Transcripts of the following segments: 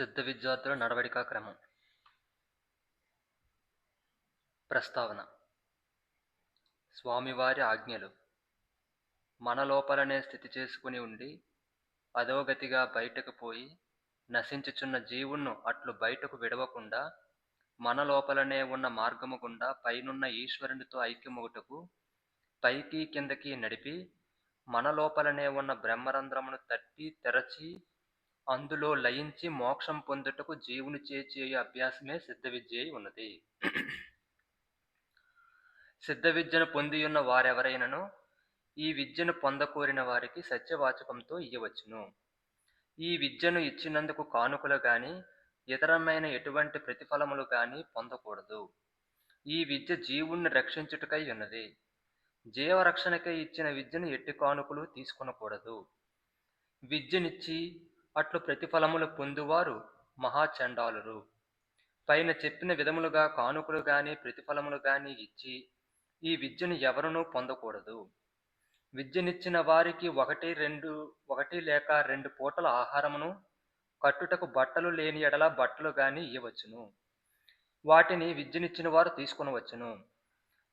సిద్ధ విద్యార్థుల నడవడికా క్రమం. ప్రస్తావన. స్వామివారి ఆజ్ఞలు. మన లోపలనే స్థితి చేసుకుని ఉండి అధోగతిగా బయటకు పోయి నశించుచున్న జీవుణ్ణు అట్లు బయటకు విడవకుండా మన లోపలనే ఉన్న మార్గము గుండా పైనున్న ఈశ్వరునితో ఐక్యమొగుటకు పైకి కిందకి నడిపి మన లోపలనే ఉన్న బ్రహ్మరంధ్రమును తట్టి తెరచి అందులో లయించి మోక్షం పొందుటకు జీవుని చేచేయు అభ్యాసమే సిద్ధ విద్య అయి ఉన్నది. సిద్ధ విద్యను పొందియున్న వారెవరైనను ఈ విద్యను పొందకోరిన వారికి సత్యవాచకంతో ఇయ్యవచ్చును. ఈ విద్యను ఇచ్చినందుకు కానుకలు గాని ఇతరమైన ఎటువంటి ప్రతిఫలములు గాని పొందకూడదు. ఈ విద్య జీవుణ్ణి రక్షించుటకై ఉన్నది. జీవరక్షణకై ఇచ్చిన విద్యను ఎట్టి కానుకలు తీసుకొనకూడదు. విద్యనిచ్చి అట్లు ప్రతిఫలములు పొందువారు మహాచండాలురు. పైన చెప్పిన విధములుగా కానుకలు గాని ప్రతిఫలములు గాని ఇచ్చి ఈ విద్యను ఎవరునూ పొందకూడదు. విద్యనిచ్చిన వారికి ఒకటి రెండు ఒకటి లేక రెండు పూటల ఆహారమును కట్టుటకు బట్టలు లేని ఎడల బట్టలు గాని ఇవ్వవచ్చును. వాటిని విద్యనిచ్చిన వారు తీసుకునవచ్చును.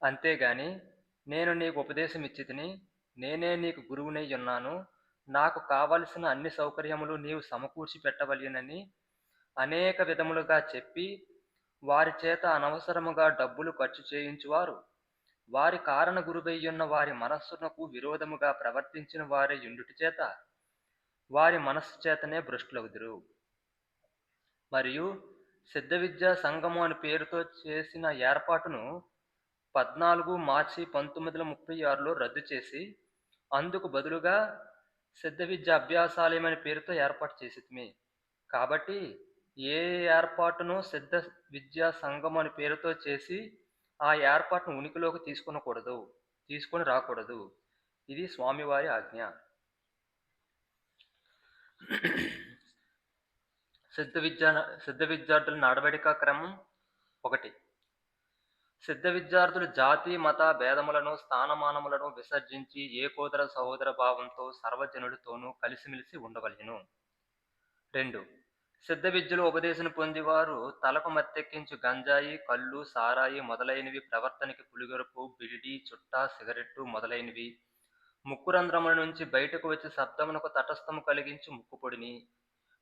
అంతేగాని నేను నీకు ఉపదేశం ఇచ్చి తిని నేనే నీకు గురువునై ఉన్నాను. నాకు కావలసిన అన్ని సౌకర్యములు నీవు సమకూర్చి పెట్టవలెనని అనేక విధములుగా చెప్పి వారి చేత అనవసరముగా డబ్బులు ఖర్చు చేయించువారు. వారి కారణ గురువయ్యున్న వారి మనస్సునకు విరోధముగా ప్రవర్తించిన వారి యుండుటి చేత వారి మనస్సు చేతనే భ్రష్టులవుదురు. మరియు సిద్ధ విద్యా సంఘము అని పేరుతో చేసిన ఏర్పాటును పద్నాలుగు మార్చి పంతొమ్మిది వందల ముప్పై ఆరులో రద్దు చేసి అందుకు బదులుగా సిద్ధ విద్య అభ్యాసాలయం అనే పేరుతో ఏర్పాటు చేసిమే కాబట్టి ఏ ఏర్పాటును సిద్ధ విద్యా సంఘం అనే పేరుతో చేసి ఆ ఏర్పాటును ఉనికిలోకి తీసుకునకూడదు తీసుకొని రాకూడదు. ఇది స్వామివారి ఆజ్ఞ. సిద్ధ విద్యా సిద్ధ విద్యార్థుల నడవడిక క్రమం ఒకటి. సిద్ధ విద్యార్థులు జాతి మత భేదములను స్థానమానములను విసర్జించి ఏకోదర సహోదర భావంతో సర్వజనుడితోనూ కలిసిమెలిసి ఉండవలెను. రెండు. సిద్ధ విద్యలో ఉపదేశం పొందివారు తలకు మత్తెక్కించు గంజాయి కళ్ళు సారాయి మొదలైనవి ప్రవర్తనకి పులిగొరుపు బిడిడి చుట్ట సిగరెట్టు మొదలైనవి. ముక్కురంధ్రముల నుంచి బయటకు వచ్చి శబ్దమునకు తటస్థము కలిగించి ముక్కుపొడిని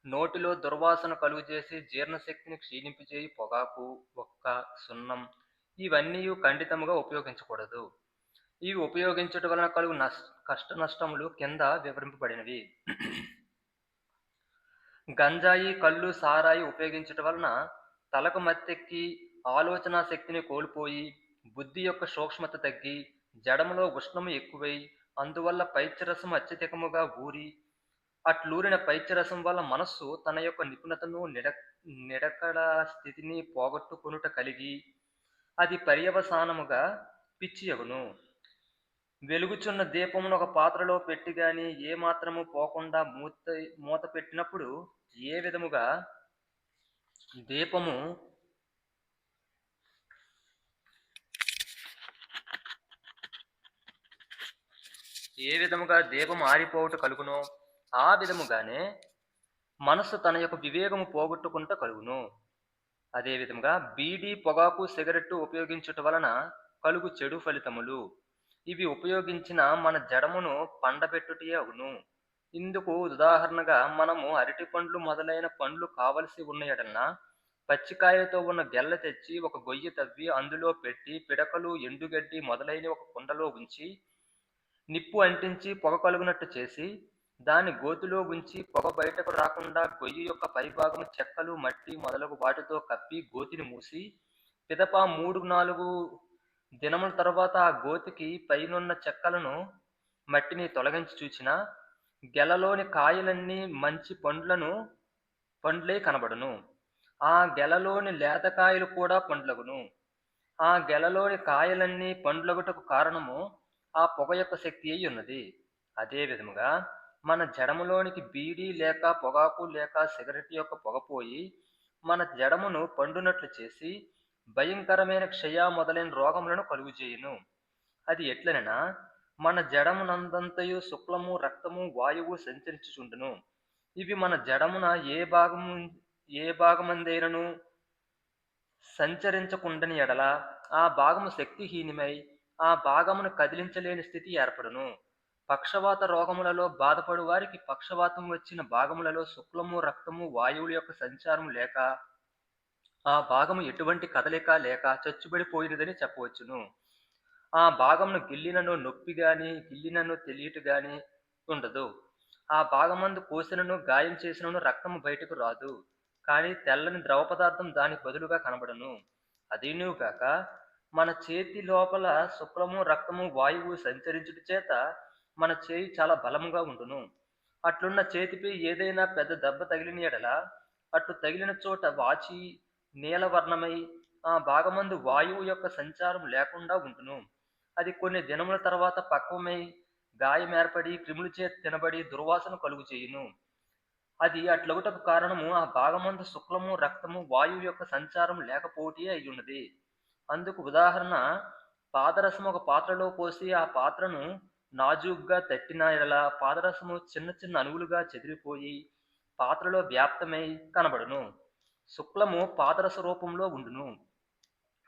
నోటిలో దుర్వాసన కలుగు చేసి జీర్ణశక్తిని క్షీణింపజేయి పొగాకు ఒక్క సున్నం ఇవన్నీ ఖండితముగా ఉపయోగించకూడదు. ఇవి ఉపయోగించడం వలన కలుగు కష్ట నష్టములు కింద వివరింపబడినవి. గంజాయి కళ్ళు సారాయి ఉపయోగించటం వలన తలకు మత్తెక్కి ఆలోచన శక్తిని కోల్పోయి బుద్ధి యొక్క సూక్ష్మత తగ్గి జడములో ఉష్ణము ఎక్కువై అందువల్ల పైత్యరసం అత్యధికముగా ఊరి అట్లూరిన పైత్యరసం వల్ల మనస్సు తన యొక్క నిపుణతను నిడ నిడకడ స్థితిని పోగొట్టుకొనుట కలిగి అది పర్యవసానముగా పిచ్చియగును. వెలుగుచున్న దీపమును ఒక పాత్రలో పెట్టి గాని ఏ మాత్రము పోకుండా మూత మూత పెట్టినప్పుడు ఏ విధముగా దీపము ఏ విధముగా దీపం ఆరిపోవుట కలుగునో ఆ విధముగానే మనస్సు తన యొక్క వివేకము పోగొట్టుకుంట కలుగును. అదేవిధంగా బీడీ పొగాకు సిగరెట్టు ఉపయోగించుట వలన కలుగు చెడు ఫలితములు. ఇవి ఉపయోగించిన మన జడమును పండబెట్టుటే అగును ఇందుకు ఉదాహరణగా మనము అరటి పండ్లు మొదలైన పండ్లు కావలసి ఉన్న పచ్చికాయతో ఉన్న గెల్ల తెచ్చి ఒక గొయ్యి తవ్వి అందులో పెట్టి పిడకలు ఎండుగడ్డి మొదలైన ఒక కుండలో ఉంచి నిప్పు అంటించి పొగ కలుగునట్టు చేసి దాని గోతిలో ఉంచి పొగ బయటకు రాకుండా గొయ్యి యొక్క పైభాగం చెక్కలు మట్టి మొదలగు వాటితో కప్పి గోతిని మూసి పిదప మూడు నాలుగు దినముల తర్వాత ఆ గోతికి పైనున్న చెక్కలను మట్టిని తొలగించి చూచిన గెలలోని కాయలన్నీ మంచి పండ్లను పండ్లే కనబడును. ఆ గెలలోని లేతకాయలు కూడా పండ్లగును. ఆ గెలలోని కాయలన్నీ పండ్లగుటకు కారణము ఆ పొగ యొక్క శక్తి అయి ఉన్నది. అదే విధముగా మన జడములోనికి బీడీ లేక పొగాకు లేక సిగరెట్ యొక్క పొగపోయి మన జడమును పండునట్లు చేసి భయంకరమైన క్షయ మొదలైన రోగములను కలుగు చేయును. అది ఎట్లనైనా? మన జడమునందంతయు శుక్లము రక్తము వాయువు సంచరించుచుండును. ఇవి మన జడమున ఏ భాగము ఏ భాగమందైనను సంచరించకుండని ఎడల ఆ భాగము శక్తిహీనమై ఆ భాగమును కదిలించలేని స్థితి ఏర్పడును. పక్షవాత రోగములలో బాధపడు వారికి పక్షవాతం వచ్చిన భాగములలో శుక్లము రక్తము వాయువుల యొక్క సంచారం లేక ఆ భాగము ఎటువంటి కదలిక లేక చచ్చుబడిపోయినదని చెప్పవచ్చును. ఆ భాగమును గిల్లినను నొప్పి గాని గిల్లినను తెలియట గాని ఉండదు. ఆ భాగమందు కోసినను గాయం చేసినను రక్తము బయటకు రాదు. కానీ తెల్లని ద్రవ పదార్థం దానికి బదులుగా కనబడను. అదేనుగాక కాక మన చేతి లోపల శుక్లము రక్తము వాయువు సంచరించుట చేత మన చేయి చాలా బలముగా ఉండును. అట్లున్న చేతిపై ఏదైనా పెద్ద దెబ్బ తగిలిన ఎడల అట్లు తగిలిన చోట వాచి నీలవర్ణమై ఆ భాగమందు వాయువు యొక్క సంచారం లేకుండా ఉండును. అది కొన్ని దినముల తర్వాత పక్వమై గాయం ఏర్పడి క్రిముల చేత తినబడి దుర్వాసన కలుగు చేయును. అది అట్లగుటకు కారణము ఆ భాగమందు శుక్లము రక్తము వాయువు యొక్క సంచారం లేకపోటే అయి అందుకు ఉదాహరణ పాదరసం ఒక పాత్రలో పోసి ఆ పాత్రను నాజూగ్గా తట్టిన ఎడల పాదరసము చిన్న చిన్న అణువులుగా చెదిరిపోయి పాత్రలో వ్యాప్తమై కనబడును. శుక్లము పాదరస రూపంలో ఉండును.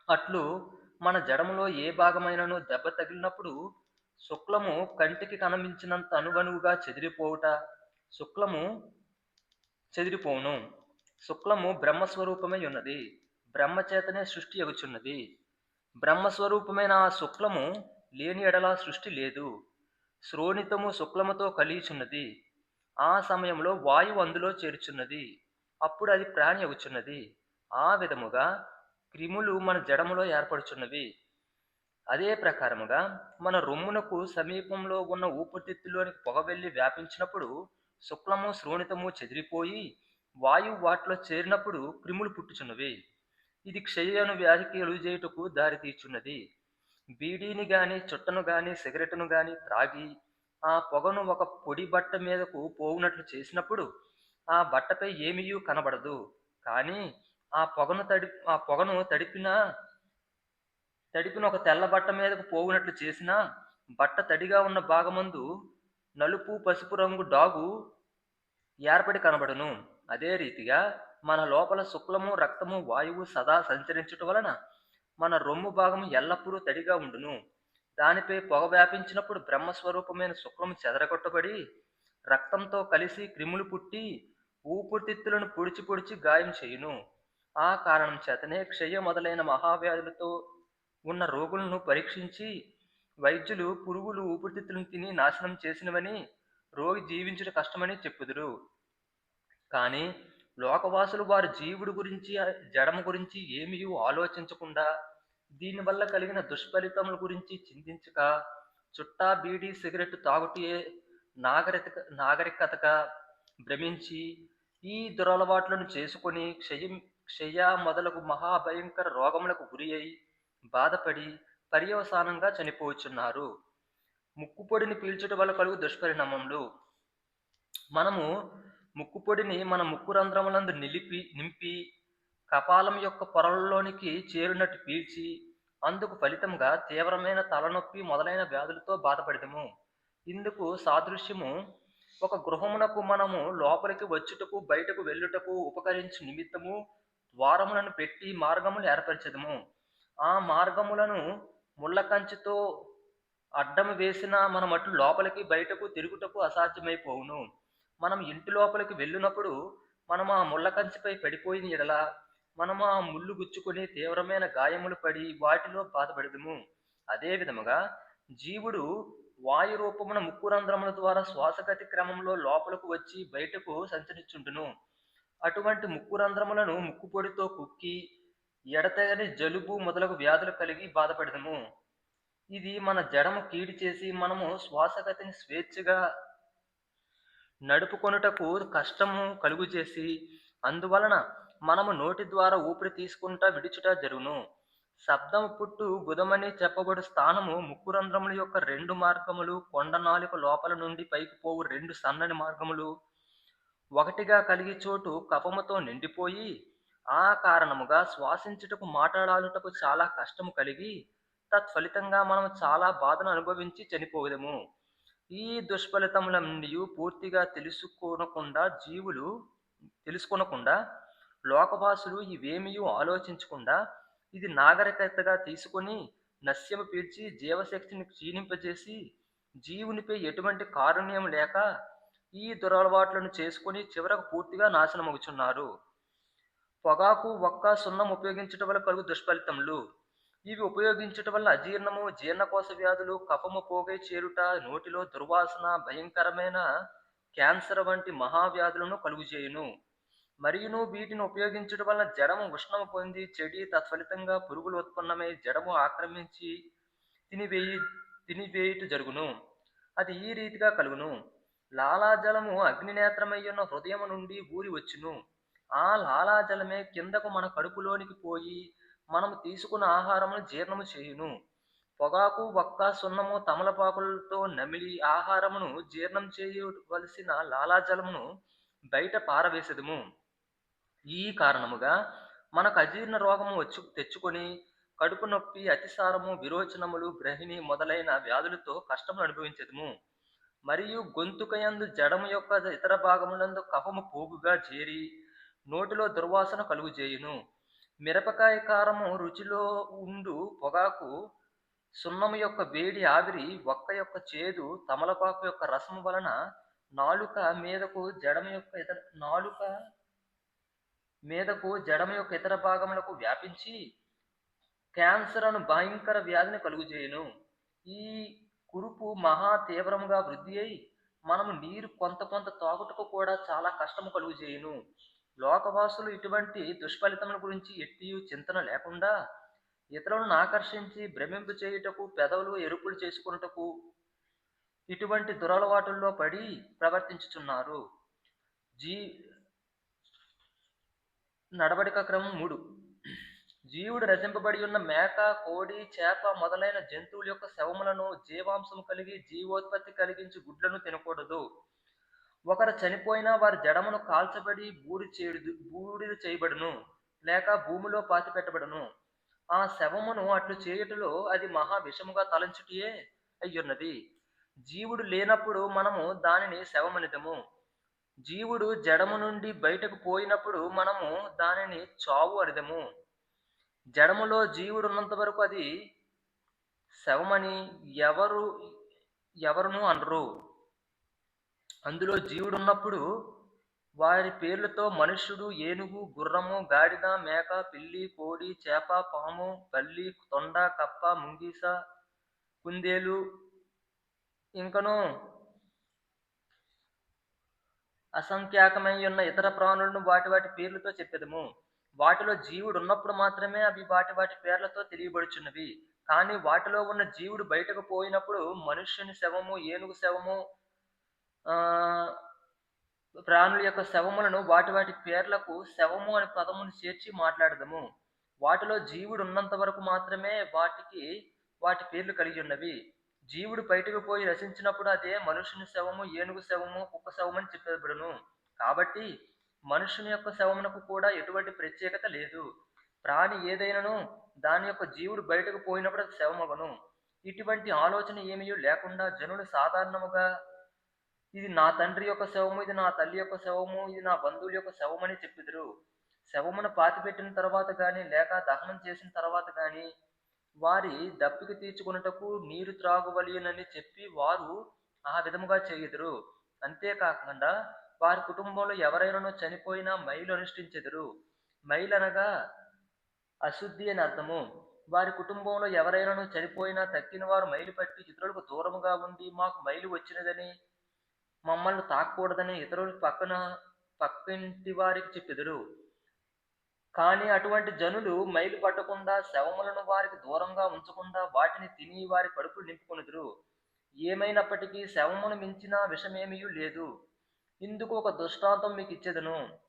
అట్లు మన జడములో ఏ భాగమైనను దెబ్బ తగిలినప్పుడు శుక్లము కంటికి కనిపించినంత అనుగణువుగా చెదిరిపోవుట శుక్లము చెదిరిపోవును. శుక్లము బ్రహ్మస్వరూపమై ఉన్నది. బ్రహ్మచేతనే సృష్టి ఎగుచున్నది. బ్రహ్మస్వరూపమైన ఆ శుక్లము లేని ఎడల సృష్టి లేదు. శ్రోణితము శుక్లముతో కలియుచున్నది. ఆ సమయంలో వాయువు అందులో చేరుచున్నది. అప్పుడు అది ప్రాణి అవుచున్నది. ఆ విధముగా క్రిములు మన జడములో ఏర్పడుచున్నవి. అదే ప్రకారముగా మన రొమ్మునకు సమీపంలో ఉన్న ఊపిరితిత్తులోనికి పొగ వెళ్ళి వ్యాపించినప్పుడు శుక్లము శ్రోణితము చెదిరిపోయి వాయువు వాటిలో చేరినప్పుడు క్రిములు పుట్టుచున్నవి. ఇది క్షయను వ్యాధికి ఎలుజేయుటకు దారి తీర్చున్నది బీడీని గాని చుట్టను గాని సిగరెట్ను గాని త్రాగి ఆ పొగను ఒక పొడి బట్ట మీదకు పోవునట్లు చేసినప్పుడు ఆ బట్టపై ఏమీయూ కనబడదు. కానీ ఆ పొగను తడి ఆ పొగను తడిపిన తడిపిన ఒక తెల్ల బట్ట మీదకు పోవునట్లు చేసిన బట్ట తడిగా ఉన్న భాగమందు నలుపు పసుపు రంగు డాగు ఏర్పడి కనబడును. అదే రీతిగా మన లోపల శుక్లము రక్తము వాయువు సదా సంచరించటం వలన మన రొమ్ము భాగం ఎల్లప్పుడూ తడిగా ఉండును. దానిపై పొగ వ్యాపించినప్పుడు బ్రహ్మస్వరూపమైన శుక్లము చెదరగొట్టబడి రక్తంతో కలిసి క్రిములు పుట్టి ఊపిరితిత్తులను పొడిచి పొడిచి గాయం చేయును. ఆ కారణం చేతనే క్షయ మొదలైన మహావ్యాధులతో ఉన్న రోగులను పరీక్షించి వైద్యులు పురుగులు ఊపిరితిత్తులను తిని నాశనం చేసినవని రోగి జీవించుట కష్టమని చెప్పుదురు. కానీ లోకవాసులు వారి జీవుడు గురించి జడము గురించి ఏమీ ఆలోచించకుండా దీనివల్ల కలిగిన దుష్ఫలితముల గురించి చింతించక చుట్టా బీడీ సిగరెట్ తాగుటే నాగరిక నాగరికతగా భ్రమించి ఈ దురలవాట్లను చేసుకొని క్షయం క్షయ మొదలగు మహాభయంకర రోగములకు గురి అయి బాధపడి పర్యవసానంగా చనిపోవచ్చున్నారు ముక్కుపొడిని పీల్చుట వల్ల కలుగు దుష్పరిణామములు. మనము ముక్కుపొడిని మన ముక్కు రంధ్రములందు నిలిపి నింపి కపాలం యొక్క పొరల్లోనికి చేరినట్టు పీల్చి అందుకు ఫలితంగా తీవ్రమైన తలనొప్పి మొదలైన వ్యాధులతో బాధపడదము. ఇందుకు సాదృశ్యము ఒక గృహమునకు మనము లోపలికి వచ్చుటకు బయటకు వెళ్ళుటకు ఉపకరించు నిమిత్తము ద్వారములను పెట్టి మార్గములు ఏర్పరచదము. ఆ మార్గములను ముళ్ళ కంచెతో అడ్డం వేసిన మన మట్టు లోపలికి బయటకు తిరుగుటకు అసాధ్యమైపోవును. మనం ఇంటి లోపలికి వెళ్ళినప్పుడు మనం ఆ ముళ్ళ కంచెపై పడిపోయిన ఎడల మనం ఆ ముళ్ళు గుచ్చుకొని తీవ్రమైన గాయములు పడి వాటిలో బాధపడదుము. అదే విధముగా జీవుడు వాయు రూపమున ముక్కు రంధ్రముల ద్వారా శ్వాసగతి క్రమంలో లోపలకు వచ్చి బయటకు సంచరించుండును. అటువంటి ముక్కు రంధ్రములను ముక్కు పొడితో కుక్కి ఎడతగని జలుబు మొదలగు వ్యాధులు కలిగి బాధపడదము. ఇది మన జడము కీడి చేసి మనము శ్వాసగతిని స్వేచ్ఛగా నడుపుకొనుటకు కష్టము కలుగు చేసి అందువలన మనము నోటి ద్వారా ఊపిరి తీసుకుంటా విడుచుట జరుగును. శబ్దము పుట్టు గుదమని చెప్పబడు స్థానము ముక్కు రంధ్రముల యొక్క రెండు మార్గములు కొండ నాలుక లోపల నుండి పైకి పోవు రెండు సన్నని మార్గములు. ఒకటిగా కలిగి చోటు కపముతో నిండిపోయి ఆ కారణముగా శ్వాసించుటకు మాట్లాడాలుటకు చాలా కష్టము కలిగి తత్ఫలితంగా మనం చాలా బాధను అనుభవించి చనిపోదము ఈ దుష్ఫలితములన్నీ పూర్తిగా తెలుసుకోనకుండా జీవులు తెలుసుకొనకుండా లోకవాసులు ఇవేమియూ ఆలోచించకుండా ఇది నాగరికతగా తీసుకొని నస్యము పీడ్చి జీవశక్తిని క్షీణింపజేసి జీవునిపై ఎటువంటి కారుణ్యం లేక ఈ దురలవాట్లను చేసుకొని చివరకు పూర్తిగా నాశనమగుచున్నారు పొగాకు ఒక్క సున్నం ఉపయోగించటం వల్ల కలుగు దుష్ఫలితములు. ఇవి ఉపయోగించటం వల్ల అజీర్ణము జీర్ణకోశ వ్యాధులు కఫము పోగై చేరుట నోటిలో దుర్వాసన భయంకరమైన క్యాన్సర్ వంటి మహావ్యాధులను కలుగుచేయును మరియును వీటిని ఉపయోగించడం వల్ల జడము ఉష్ణము పొంది చెడి తత్ఫలితంగా పురుగులు ఉత్పన్నమై జడము ఆక్రమించి తినివేయి తినివేయుట జరుగును. అది ఈ రీతిగా కలుగును. లాలాజలము అగ్నినేత్రమై ఉన్న హృదయము నుండి ఊరి వచ్చును. ఆ లాలాజలమే కిందకు మన కడుపులోనికి పోయి మనము తీసుకున్న ఆహారమును జీర్ణము చేయును. పొగాకు వక్క సున్నము తమలపాకులతో నమిలి ఆహారమును జీర్ణం చేయవలసిన లాలాజలమును బయట పారవేసెదము. ఈ కారణముగా మనకు అజీర్ణ రోగము వచ్చి తెచ్చుకొని కడుపు నొప్పి అతిసారము విరోచనములు గ్రహిణి మొదలైన వ్యాధులతో కష్టములు అనుభవించదము. మరియు గొంతుకయందు జడము యొక్క ఇతర భాగములందు కఫము పోగుగా చేరి నోటిలో దుర్వాసన కలుగుచేయును మిరపకాయ కారము రుచిలో ఉండు పొగాకు సున్నము యొక్క వేడి ఆవిరి ఒక్క యొక్క చేదు తమలపాకు యొక్క రసము వలన నాలుక మీదకు జడము యొక్క ఇతర నాలుక మీదకు జడము యొక్క ఇతర భాగములకు వ్యాపించి క్యాన్సర్ అను భయంకర వ్యాధిని కలుగుచేయును ఈ కురుపు మహా తీవ్రముగా వృద్ధి అయి మనము నీరు కొంత కొంత తాగుటకు కూడా చాలా కష్టము కలుగుచేయును లోకవాసులు ఇటువంటి దుష్ఫలితముల గురించి ఎట్టి చింతన లేకుండా ఇతరులను ఆకర్షించి భ్రమింపు చేయుటకు పెదవులు ఎరుపులు చేసుకున్నటకు ఇటువంటి దురలవాటుల్లో పడి ప్రవర్తించుచున్నారు. జీ నడవడిక క్రమం మూడు. జీవుడు రచింపబడి ఉన్న మేక కోడి చేప మొదలైన జంతువుల యొక్క శవములను జీవాంశం కలిగి జీవోత్పత్తి కలిగించి గుడ్లను తినకూడదు. ఒకరు చనిపోయినా వారి జడమును కాల్చబడి బూడి చేయడు బూడిద చేయబడును లేక భూమిలో పాతి పెట్టబడును ఆ శవమును అట్లు చేయుటలో అది మహా విషముగా తలంచుటియే అయ్యున్నది. జీవుడు లేనప్పుడు మనము దానిని శవమనిదము. జీవుడు జడము నుండి బయటకు పోయినప్పుడు మనము దానిని చావు అనిదము. జడములో జీవుడు ఉన్నంత వరకు అది శవమని ఎవరు ఎవరును అనరు. అందులో జీవుడు ఉన్నప్పుడు వారి పేర్లతో మనుష్యుడు ఏనుగు గుర్రము గాడిద మేక పిల్లి కోడి చేప పాము గల్లి తొండ కప్ప ముంగీస కుందేలు ఇంకను అసంఖ్యాకమై ఉన్న ఇతర ప్రాణులను వాటి వాటి పేర్లతో చెప్పెదము. వాటిలో జీవుడు ఉన్నప్పుడు మాత్రమే అవి వాటి వాటి పేర్లతో తెలియబడుచున్నవి. కానీ వాటిలో ఉన్న జీవుడు బయటకు పోయినప్పుడు మనుష్యుని శవము ఏనుగు శవము ప్రాణుల యొక్క శవములను వాటి వాటి పేర్లకు శవము అనే పదమును చేర్చి మాట్లాడదము. వాటిలో జీవుడు ఉన్నంత వరకు మాత్రమే వాటికి వాటి పేర్లు కలిగి ఉన్నవి. జీవుడు బయటకు పోయి రచించినప్పుడు అదే మనుషుని శవము ఏనుగు శవము కుక్క శవము అని చెప్పబడును. కాబట్టి మనుషుని యొక్క శవమునకు కూడా ఎటువంటి ప్రత్యేకత లేదు. ప్రాణి ఏదైనాను దాని యొక్క జీవుడు బయటకు పోయినప్పుడు అది శవమగను ఇటువంటి ఆలోచన ఏమీ లేకుండా జనులు సాధారణముగా ఇది నా తండ్రి యొక్క శవము ఇది నా తల్లి యొక్క శవము ఇది నా బంధువుల యొక్క శవమని చెప్పిదురు. శవమును పాతిపెట్టిన తర్వాత కానీ లేక దహనం చేసిన తర్వాత కానీ వారి దప్పికి తీర్చుకున్నటకు నీరు త్రాగువలియనని చెప్పి వారు ఆ విధముగా చేయుదురు. అంతేకాకుండా వారి కుటుంబంలో ఎవరైనానో చనిపోయినా మైలు అనుష్ఠించెదరు. మైలు అనగా అశుద్ధి అని అర్థము. వారి కుటుంబంలో ఎవరైనానో చనిపోయినా తక్కిన వారు మైలు పట్టి ఇతరులకు దూరముగా ఉండి మాకు మైలు వచ్చినదని మమ్మల్ని తాకూడదని ఇతరులు పక్కన పక్కింటి వారికి చెప్పెదరు. కానీ అటువంటి జనులు మైలు పట్టకుండా శవములను వారికి దూరంగా ఉంచకుండా వాటిని తిని వారి కడుపులు నింపుకొనుదురు. ఏమైనప్పటికీ శవమును మించిన విషమేమీ లేదు. ఇందుకు ఒక దృష్టాంతం మీకు ఇచ్చేదను.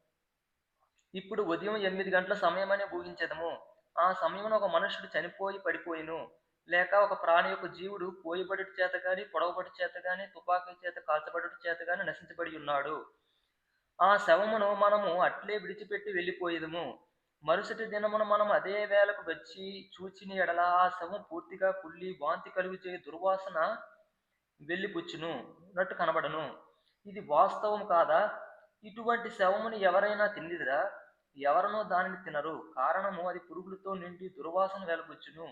ఇప్పుడు ఉదయం ఎనిమిది గంటల సమయమని ఊహించేదము. ఆ సమయంలో ఒక మనుషుడు చనిపోయి పడిపోయిను. లేక ఒక ప్రాణి యొక్క జీవుడు పోయిబడి చేత గాని పొడవబడి చేత గాని తుపాకీ చేత కాల్చబడి చేత గాని నశించబడి ఉన్నాడు. ఆ శవమును మనము అట్లే విడిచిపెట్టి వెళ్ళిపోయేదము. మరుసటి దినమున మనం అదే వేళకు వచ్చి చూచిన ఎడల ఆ శవం పూర్తిగా కుళ్ళి వాంతి కలుగు చేయ దుర్వాసన వెళ్ళిపుచ్చును నట్టు కనబడను. ఇది వాస్తవం కాదా? ఇటువంటి శవమును ఎవరైనా తిండిదిరా ఎవరనో దానిని తినరు. కారణము అది పురుగులతో నిండి దుర్వాసన వెలపుచ్చును.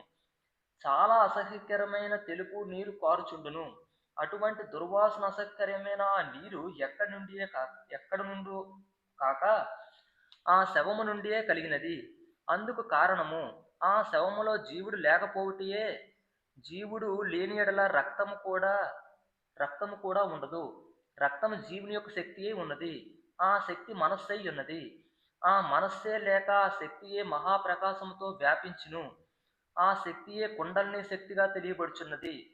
చాలా అసహ్యకరమైన తెలుపు నీరు కారుచుండును. అటువంటి దుర్వాసన అసహ్యకరమైన ఆ నీరు ఎక్కడి నుండియే కా ఎక్కడి నుండో కాక ఆ శవము నుండియే కలిగినది. అందుకు కారణము ఆ శవములో జీవుడు లేకపోవటియే. జీవుడు లేని ఎడల రక్తము కూడా రక్తము కూడా ఉండదు. రక్తము జీవుని యొక్క శక్తియే ఉన్నది. ఆ శక్తి మనస్సై ఉన్నది. ఆ మనస్సే లేక ఆ శక్తియే మహాప్రకాశంతో వ్యాపించును. ఆ శక్తియే కుండలిని శక్తిగా తెలియబడుచున్నది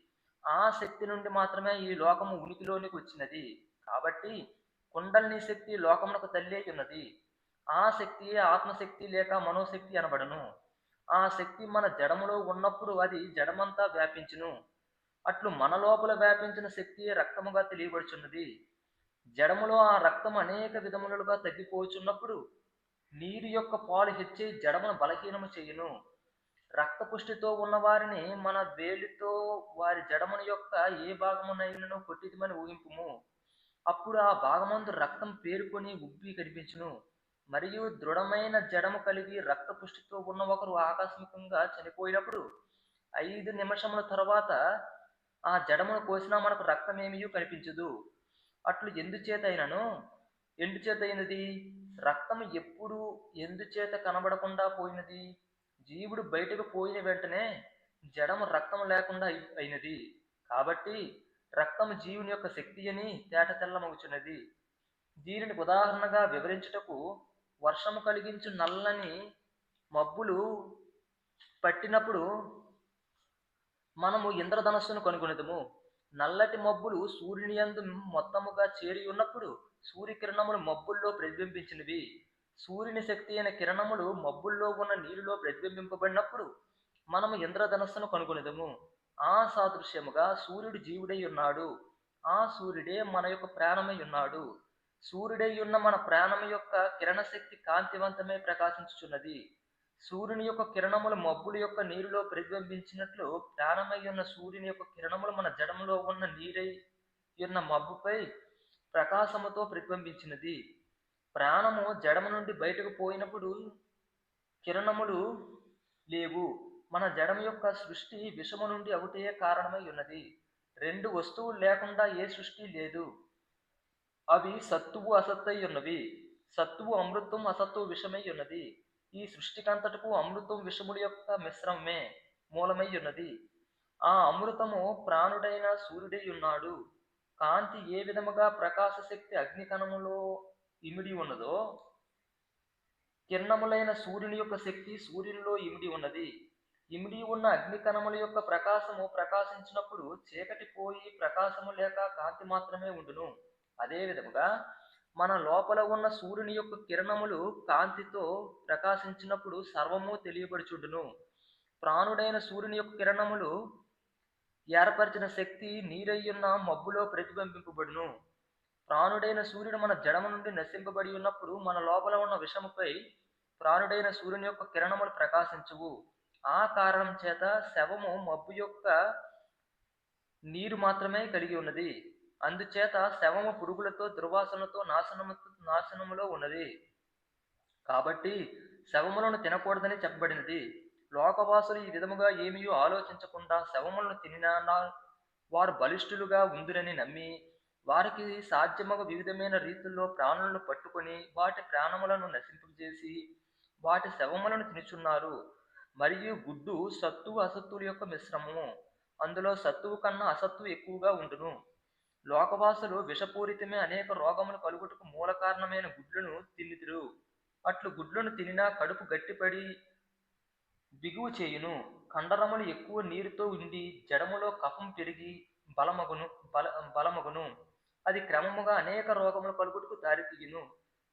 ఆ శక్తి నుండి మాత్రమే ఈ లోకము ఉనికిలోనికి వచ్చినది. కాబట్టి కుండలిని శక్తి లోకమునకు తల్లి ఉన్నది ఆ శక్తియే ఆత్మశక్తి లేక మనోశక్తి అనబడును. ఆ శక్తి మన జడములో ఉన్నప్పుడు అది జడమంతా వ్యాపించును. అట్లు మన లోపల వ్యాపించిన శక్తి రక్తముగా తెలియబడుచున్నది జడములో ఆ రక్తం అనేక విధములుగా తగ్గిపోచున్నప్పుడు నీరు యొక్క పాలు హెచ్చి జడమును బలహీనము చేయును. రక్తపుష్టితో ఉన్నవారిని మన వేలితో వారి జడమున యొక్క ఏ భాగమునైనను కొట్టిదిమని ఊహింపుము. అప్పుడు ఆ భాగమందు రక్తం పేరుకొని ఉబ్బి కనిపించును. మరియు దృఢమైన జడము కలిగి రక్తపుష్టితో ఉన్న ఒకరు ఆకస్మికంగా చనిపోయినప్పుడు ఐదు నిమిషముల తర్వాత ఆ జడమును కోసినా మనకు రక్తమేమీ కనిపించదు. అట్లు ఎందుచేతైనను? ఎందుచేతైనది రక్తము ఎప్పుడు ఎందుచేత కనబడకుండా పోయినది? జీవుడు బయటకు పోయిన వెంటనే జడము రక్తం లేకుండా అయినది. కాబట్టి రక్తం జీవుని యొక్క శక్తి అని తేట తెల్లమగుచున్నది. దీనిని ఉదాహరణగా వివరించుటకు వర్షము కలిగించు నల్లని మబ్బులు పట్టినప్పుడు మనము ఇంద్రధనస్సును కనుగొనదము. నల్లటి మబ్బులు సూర్యుని యందు మొత్తముగా చేరి ఉన్నప్పుడు సూర్యకిరణములు మబ్బుల్లో ప్రతిబింబించినవి. సూర్యుని శక్తి అయిన కిరణములు మబ్బుల్లో ఉన్న నీరులో ప్రతిబింబింపబడినప్పుడు మనము ఇంద్రధనస్సును కనుగొనిదము. ఆ సాదృశ్యముగా సూర్యుడు జీవుడై ఉన్నాడు. ఆ సూర్యుడే మన యొక్క ప్రాణమై ఉన్నాడు. సూర్యుడై ఉన్న మన ప్రాణము యొక్క కిరణశక్తి కాంతివంతమై ప్రకాశించుచున్నది. సూర్యుని యొక్క కిరణములు మబ్బుల యొక్క నీరులో ప్రతిబింబించినట్లు ప్రాణమై ఉన్న సూర్యుని యొక్క కిరణములు మన జడములో ఉన్న నీరై ఉన్న మబ్బుపై ప్రకాశముతో ప్రతిబింబించినది. ప్రాణము జడము నుండి బయటకు పోయినప్పుడు కిరణములు లేవు. మన జడము యొక్క సృష్టి విషము నుండి అవుటే కారణమై ఉన్నది. రెండు వస్తువులు లేకుండా ఏ సృష్టి లేదు. అవి సత్తువు అసత్తై ఉన్నవి. సత్తువు అమృతం అసత్తు విషమై ఉన్నది. ఈ సృష్టికంతటకు అమృతం విషముడి యొక్క మిశ్రమమే మూలమై ఉన్నది. ఆ అమృతము ప్రాణుడైన సూర్యుడై ఉన్నాడు. కాంతి ఏ విధముగా ప్రకాశ శక్తి అగ్నికణములో ఇమిడి ఉన్నదో? కిరణములైన సూర్యుని యొక్క శక్తి సూర్యునిలో ఇమిడి ఉన్నది. ఇమిడి ఉన్న అగ్నికణముల యొక్క ప్రకాశము ప్రకాశించినప్పుడు చీకటి పోయి ప్రకాశము లేక కాంతి మాత్రమే ఉండును. అదేవిధముగా మన లోపల ఉన్న సూర్యుని యొక్క కిరణములు కాంతితో ప్రకాశించినప్పుడు సర్వము తెలియబడుచుండును ప్రాణుడైన సూర్యుని యొక్క కిరణములు ఏర్పరిచిన శక్తి నీరయ్యున్న మబ్బులో ప్రతిబింబింపబడును. ప్రాణుడైన సూర్యుడు మన జడము నుండి నశింపబడి ఉన్నప్పుడు మన లోపల ఉన్న విషముపై ప్రాణుడైన సూర్యుని యొక్క కిరణములు ప్రకాశించవు. ఆ కారణం చేత శవము మబ్బు యొక్క నీరు మాత్రమే కలిగి ఉన్నది. అందుచేత శవము పురుగులతో దుర్వాసనతో నాశనము నాశనములో ఉన్నది. కాబట్టి శవములను తినకూడదని చెప్పబడినది. లోకవాసులు ఈ విధముగా ఏమీ ఆలోచించకుండా శవములను తినినా వారు బలిష్ఠులుగా ఉందిరని నమ్మి వారికి సాధ్యమగు వివిధమైన రీతుల్లో ప్రాణులను పట్టుకొని వాటి ప్రాణములను నశింపజేసి వాటి శవములను తినుచున్నారు. మరియు గుడ్డు సత్తువు అసత్తుల యొక్క మిశ్రమము. అందులో సత్తువు కన్నా అసత్తువు ఎక్కువగా ఉండును. లోకవాసులు విషపూరితమే అనేక రోగములు కలుగుటకు మూల కారణమైన గుడ్లను తినిదురు. అట్లు గుడ్లను తినినా కడుపు గట్టిపడి బిగువు చేయును. కండరములు ఎక్కువ నీరుతో ఉండి జడములో కఫం పెరిగి బలమగును బల బలమగును. అది క్రమముగా అనేక రోగములు కలుగుటకు దారితీయును.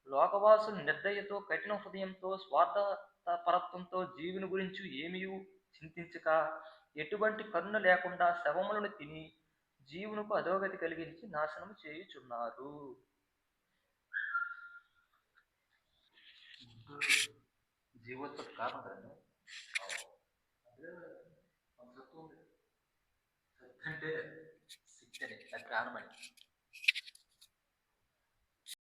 లోకవాసులు నిర్దయతో కఠిన హృదయంతో స్వార్థ పరత్వంతో జీవుని గురించి ఏమీ చింతించక ఎటువంటి కరుణ లేకుండా శవములను తిని జీవునకు అధోగతి కలిగించి నాశనం చేయుచున్నారు. జీవోత్పత్తి కారణం కదండి అంటే ప్రాణమని